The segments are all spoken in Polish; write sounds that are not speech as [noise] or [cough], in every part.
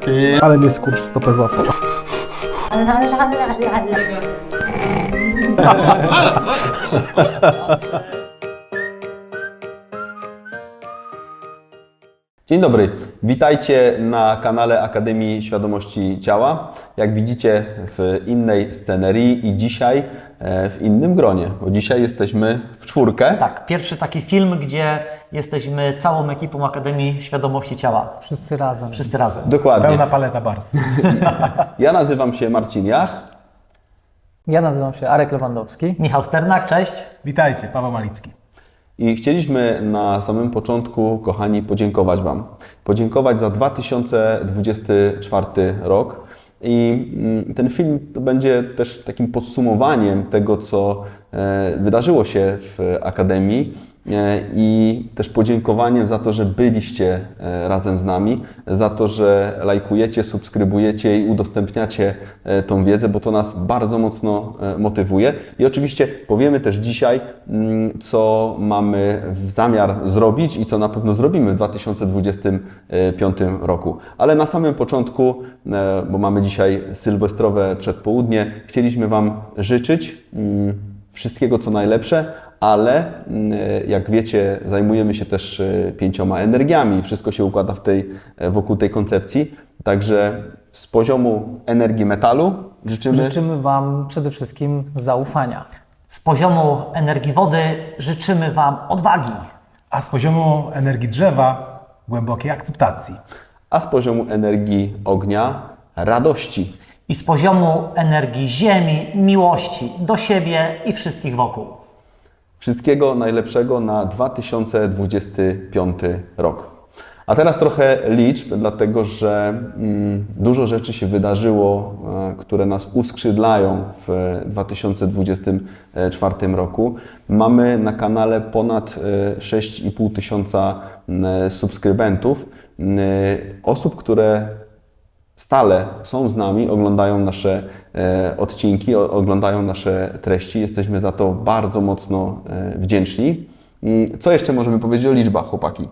Ti. Ale mnie skurcz w stopę złapał. Dzień dobry, witajcie na kanale Akademii Świadomości Ciała. Jak widzicie w innej scenerii i dzisiaj w innym gronie, bo dzisiaj jesteśmy w czwórkę. Tak, pierwszy taki film, gdzie jesteśmy całą ekipą Akademii Świadomości Ciała. Wszyscy razem. Wszyscy razem. Dokładnie. Pełna paleta barw. [laughs] Ja nazywam się Marcin Jach. Ja nazywam się Arek Lewandowski. Michał Sternak, cześć. Witajcie, Paweł Malicki. I chcieliśmy na samym początku, kochani, podziękować Wam. Podziękować za 2024 rok. I mm, ten film to będzie też takim podsumowaniem tego, co e, wydarzyło się w Akademii i też podziękowaniem za to, że byliście e, razem z nami, za to, że lajkujecie, subskrybujecie i udostępniacie e, tą wiedzę, bo to nas bardzo mocno e, motywuje. I oczywiście powiemy też dzisiaj, mm, co mamy w zamiar zrobić i co na pewno zrobimy w 2025 roku. Ale na samym początku, e, bo mamy dzisiaj sylwestrowe przedpołudnie, chcieliśmy Wam życzyć mm, wszystkiego co najlepsze, ale mm, jak wiecie, zajmujemy się też e, pięcioma energiami. Wszystko się układa w tej, e, wokół tej koncepcji. Także z poziomu energii metalu życzymy. Życzymy Wam przede wszystkim zaufania. Z poziomu energii wody życzymy Wam odwagi. A z poziomu energii drzewa głębokiej akceptacji. a z poziomu energii ognia radości. I z poziomu energii ziemi, miłości do siebie i wszystkich wokół. Wszystkiego najlepszego na 2025 rok. A teraz trochę liczb, dlatego że mm, dużo rzeczy się wydarzyło, e, które nas uskrzydlają w 2024 roku. Mamy na kanale ponad e, 6,5 tysiąca mm, subskrybentów, osób, które stale są z nami, oglądają nasze e, odcinki, o, oglądają nasze treści. Jesteśmy za to bardzo mocno e, wdzięczni. Mm, Co jeszcze możemy powiedzieć o liczbach, chłopaki?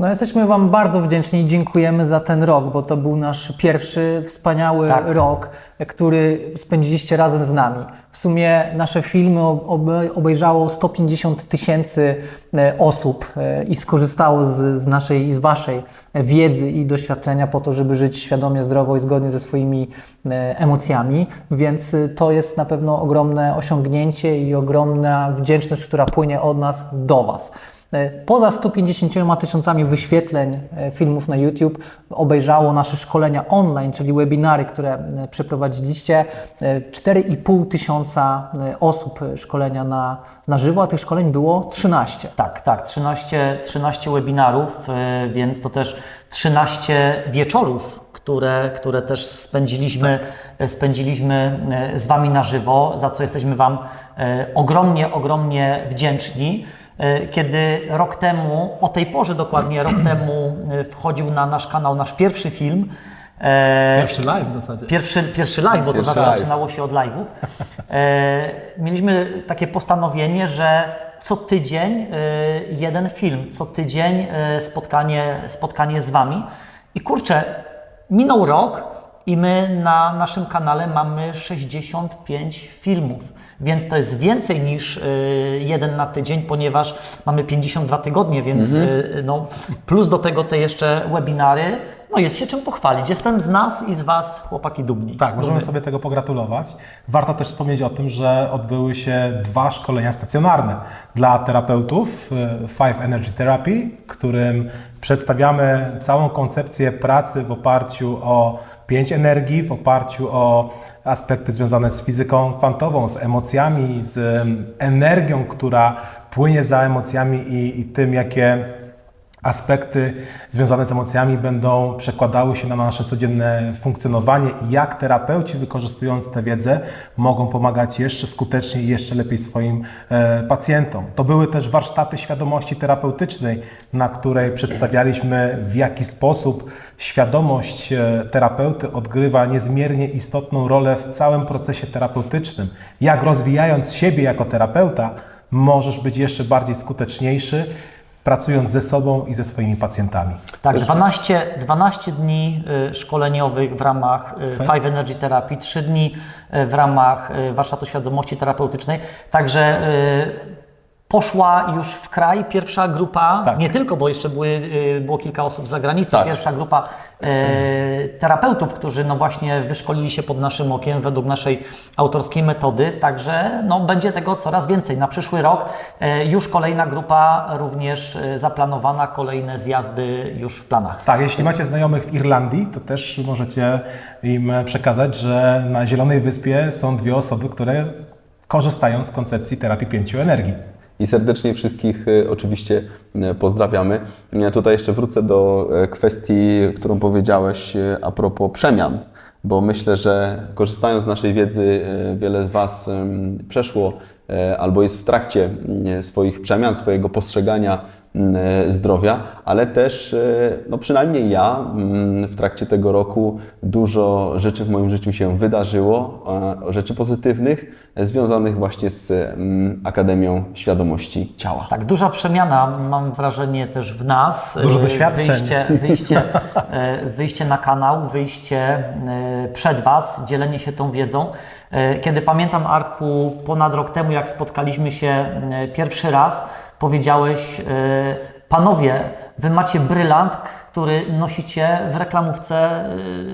No jesteśmy Wam bardzo wdzięczni i dziękujemy za ten rok, bo to był nasz pierwszy wspaniały Tak. rok, który spędziliście razem z nami. W sumie nasze filmy ob- obe- obejrzało 150 tysięcy e, osób e, i skorzystało z, z naszej i z Waszej wiedzy i doświadczenia po to, żeby żyć świadomie, zdrowo i zgodnie ze swoimi e, emocjami, więc e, to jest na pewno ogromne osiągnięcie i ogromna wdzięczność, która płynie od nas do Was. E, Poza 150 tysiącami wyświetleń e, filmów na YouTube obejrzało nasze szkolenia online, czyli webinary, które e, przeprowadziliście. E, 4,5 tysiąca osób szkolenia na, na żywo, a tych szkoleń było 13. Tak, tak, 13, 13 webinarów, więc to też 13 wieczorów, które, które też spędziliśmy, e, spędziliśmy z Wami na żywo, za co jesteśmy Wam ogromnie, ogromnie wdzięczni. E, Kiedy rok temu, o tej porze dokładnie rok [clears throat] temu e, wchodził na nasz kanał nasz pierwszy film, e, Pierwszy live w zasadzie. Pierwszy, pierwszy live, bo to Pierwszy zawsze live. zaczynało się od live'ów. Mieliśmy takie postanowienie, że co tydzień jeden film, co tydzień spotkanie, spotkanie z Wami. I kurczę, minął rok i my na naszym kanale mamy 65 filmów, więc to jest więcej niż e, jeden na tydzień, ponieważ mamy 52 tygodnie, więc e, no, plus do tego te jeszcze webinary, no jest się czym pochwalić. Jestem z nas i z Was, chłopaki, dumni. Tak, możemy Dumny. sobie tego pogratulować. Warto też wspomnieć o tym, że odbyły się dwa szkolenia stacjonarne dla terapeutów e, Five Energy Therapy, w którym przedstawiamy całą koncepcję pracy w oparciu o pięć energii, w oparciu o aspekty związane z fizyką kwantową, z emocjami, z energią, która płynie za emocjami i, i tym, jakie aspekty związane z emocjami będą przekładały się na nasze codzienne funkcjonowanie i jak terapeuci wykorzystując tę wiedzę mogą pomagać jeszcze skuteczniej i jeszcze lepiej swoim e, pacjentom. To były też warsztaty świadomości terapeutycznej, na której przedstawialiśmy w jaki sposób świadomość e, terapeuty odgrywa niezmiernie istotną rolę w całym procesie terapeutycznym. Jak rozwijając siebie jako terapeuta możesz być jeszcze bardziej skuteczniejszy pracując ze sobą i ze swoimi pacjentami. Tak, 12, 12 dni y, szkoleniowych w ramach y, Five Energy Therapy, 3 dni y, w ramach warsztatu świadomości terapeutycznej. Także poszła już w kraj pierwsza grupa, Tak. nie tylko, bo jeszcze były, y, było kilka osób z zagranicy, Tak. pierwsza grupa y, terapeutów, którzy no właśnie wyszkolili się pod naszym okiem według naszej autorskiej metody. Także no, będzie tego coraz więcej. Na przyszły rok y, już kolejna grupa również zaplanowana, kolejne zjazdy już w planach. Tak, jeśli macie znajomych w Irlandii, to też możecie im przekazać, że na Zielonej Wyspie są dwie osoby, które korzystają z koncepcji terapii pięciu energii. I serdecznie wszystkich e, oczywiście e, pozdrawiamy. Ja tutaj jeszcze wrócę do e, kwestii, którą powiedziałeś a propos przemian, bo myślę, że korzystając z naszej wiedzy, wiele z Was przeszło albo jest w trakcie swoich przemian, swojego postrzegania zdrowia, ale też, e, no przynajmniej ja m, w trakcie tego roku dużo rzeczy w moim życiu się wydarzyło, e, rzeczy pozytywnych, e, związanych właśnie z m, Akademią Świadomości Ciała. Tak, duża przemiana, mam wrażenie, też w nas. Dużo E, doświadczeń. Wyjście, wyjście, [laughs] e, wyjście na kanał, wyjście e, przed Was, dzielenie się tą wiedzą. E, Kiedy pamiętam, Arku, ponad rok temu, jak spotkaliśmy się e, pierwszy raz, powiedziałeś, e, panowie, Wy macie brylant, który nosicie w reklamówce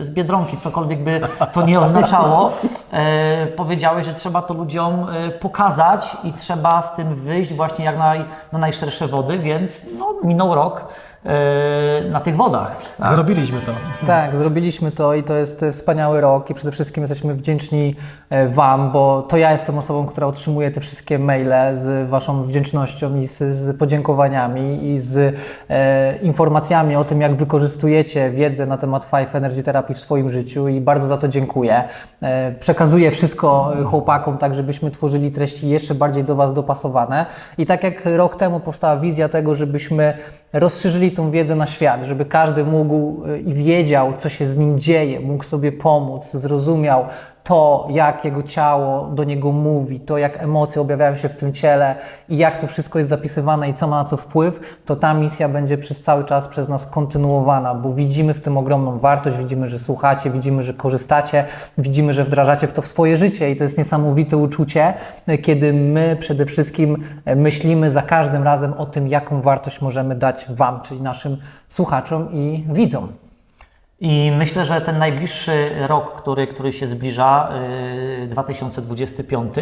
e, z Biedronki, cokolwiek by to nie oznaczało. E, powiedziałeś, że trzeba to ludziom e, pokazać i trzeba z tym wyjść właśnie jak naj, na najszersze wody, więc no, minął rok e, na tych wodach. Zrobiliśmy to. Tak, zrobiliśmy to i to jest wspaniały rok i przede wszystkim jesteśmy wdzięczni e, Wam, bo to ja jestem osobą, która otrzymuje te wszystkie maile z Waszą wdzięcznością i z, z podziękowaniami i z e, informacjami o tym, jak wykorzystujecie wiedzę na temat Five Energy Therapy w swoim życiu i bardzo za to dziękuję. E, przekazuję wszystko e, chłopakom, tak żebyśmy tworzyli treści jeszcze bardziej do Was dopasowane i tak jak rok temu powstała wizja tego, żebyśmy rozszerzyli tą wiedzę na świat, żeby każdy mógł y, i wiedział, co się z nim dzieje, mógł sobie pomóc, zrozumiał to, jak jego ciało do niego mówi, to, jak emocje objawiają się w tym ciele i jak to wszystko jest zapisywane i co ma na co wpływ, to ta misja będzie przez cały czas przez nas kontynuowana, bo widzimy w tym ogromną wartość, widzimy, że słuchacie, widzimy, że korzystacie, widzimy, że wdrażacie w to w swoje życie i to jest niesamowite uczucie, kiedy my przede wszystkim e, myślimy za każdym razem o tym, jaką wartość możemy dać Wam, czyli naszym słuchaczom i widzom. I myślę, że ten najbliższy rok, który, który się zbliża, yy, 2025,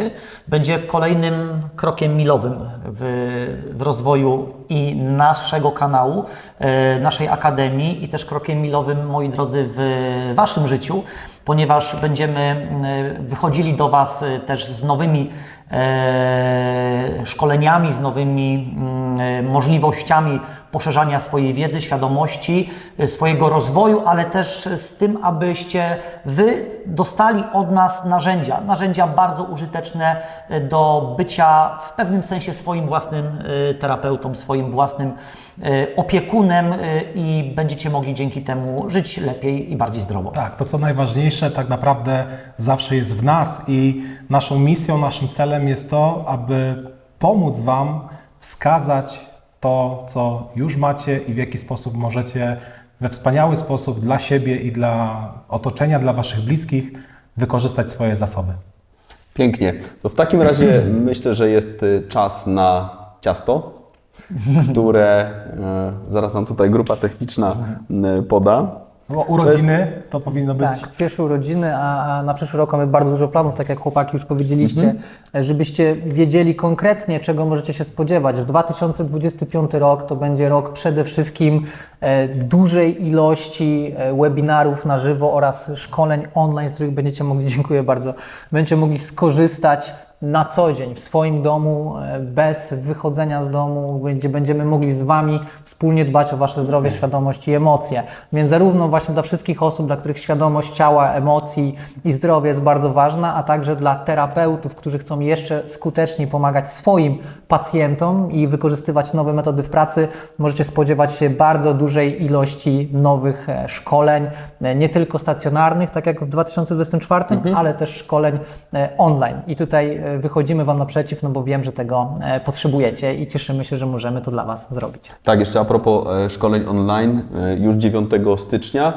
będzie kolejnym krokiem milowym w, w rozwoju i naszego kanału, yy, naszej akademii i też krokiem milowym, moi drodzy, w Waszym życiu, ponieważ będziemy yy, wychodzili do Was yy, też z nowymi e, szkoleniami, z nowymi mm, e, możliwościami poszerzania swojej wiedzy, świadomości, e, swojego rozwoju, ale też z tym, abyście Wy dostali od nas narzędzia, narzędzia bardzo użyteczne e, do bycia w pewnym sensie swoim własnym e, terapeutą, swoim własnym e, opiekunem e, i będziecie mogli dzięki temu żyć lepiej i bardziej zdrowo. Tak, to co najważniejsze tak naprawdę zawsze jest w nas i naszą misją, naszym celem jest to, aby pomóc Wam wskazać to, co już macie i w jaki sposób możecie we wspaniały sposób dla siebie i dla otoczenia, dla Waszych bliskich wykorzystać swoje zasoby. Pięknie. To w takim razie [clears throat] myślę, że jest y, czas na ciasto, które e, zaraz nam tutaj grupa techniczna y, poda. Bo urodziny to powinno być Tak, pierwsze urodziny, a, a na przyszły rok mamy bardzo dużo planów, tak jak chłopaki już powiedzieliście, żebyście wiedzieli konkretnie, czego możecie się spodziewać. W 2025 rok to będzie rok przede wszystkim e, dużej ilości e, webinarów na żywo oraz szkoleń online, z których będziecie mogli, [laughs] dziękuję bardzo, będziecie mogli skorzystać na co dzień w swoim domu, e, bez wychodzenia z domu, gdzie będziemy mogli z Wami wspólnie dbać o Wasze zdrowie, świadomość i emocje. Więc zarówno właśnie dla wszystkich osób, dla których świadomość ciała, emocji i zdrowie jest bardzo ważna, a także dla terapeutów, którzy chcą jeszcze skuteczniej pomagać swoim pacjentom i wykorzystywać nowe metody w pracy, możecie spodziewać się bardzo dużej ilości nowych e, szkoleń, e, nie tylko stacjonarnych, tak jak w 2024, ale też szkoleń online. I tutaj wychodzimy Wam naprzeciw, no bo wiem, że tego e, potrzebujecie i cieszymy się, że możemy to dla Was zrobić. Tak, jeszcze a propos e, szkoleń online, e, już 9 stycznia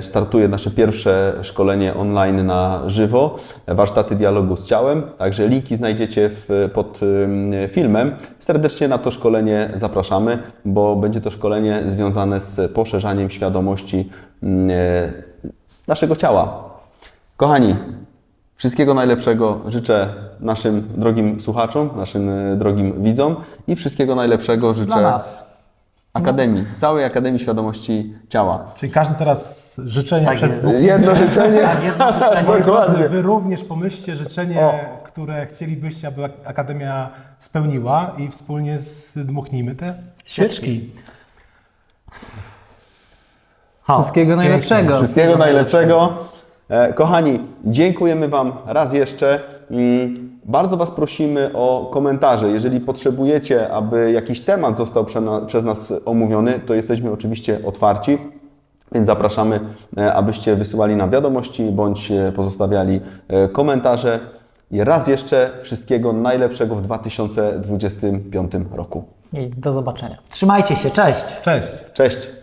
startuje nasze pierwsze szkolenie online na żywo, warsztaty dialogu z ciałem, także linki znajdziecie w, pod filmem. Serdecznie na to szkolenie zapraszamy, bo będzie to szkolenie związane z poszerzaniem świadomości mm, naszego ciała. Kochani, Wszystkiego najlepszego życzę naszym drogim słuchaczom, naszym e, drogim widzom i wszystkiego najlepszego życzę Dla nas. Akademii, całej Akademii Świadomości Ciała. Czyli każdy teraz życzenie Tak przed Jedno życzenie. Tak, jedno życzenie. [laughs] Drodzy. Wy również pomyślcie życzenie, które chcielibyście, aby Ak- Akademia spełniła i wspólnie zdmuchnijmy te świeczki. Wszystkiego najlepszego. Wszystkiego najlepszego. E, Kochani, dziękujemy Wam raz jeszcze. Bardzo Was prosimy o komentarze. Jeżeli potrzebujecie, aby jakiś temat został przez nas omówiony, to jesteśmy oczywiście otwarci. Więc zapraszamy, e, abyście wysyłali nam wiadomości bądź e, pozostawiali komentarze. I raz jeszcze wszystkiego najlepszego w 2025 roku. I do zobaczenia. Trzymajcie się, cześć. Cześć. Cześć!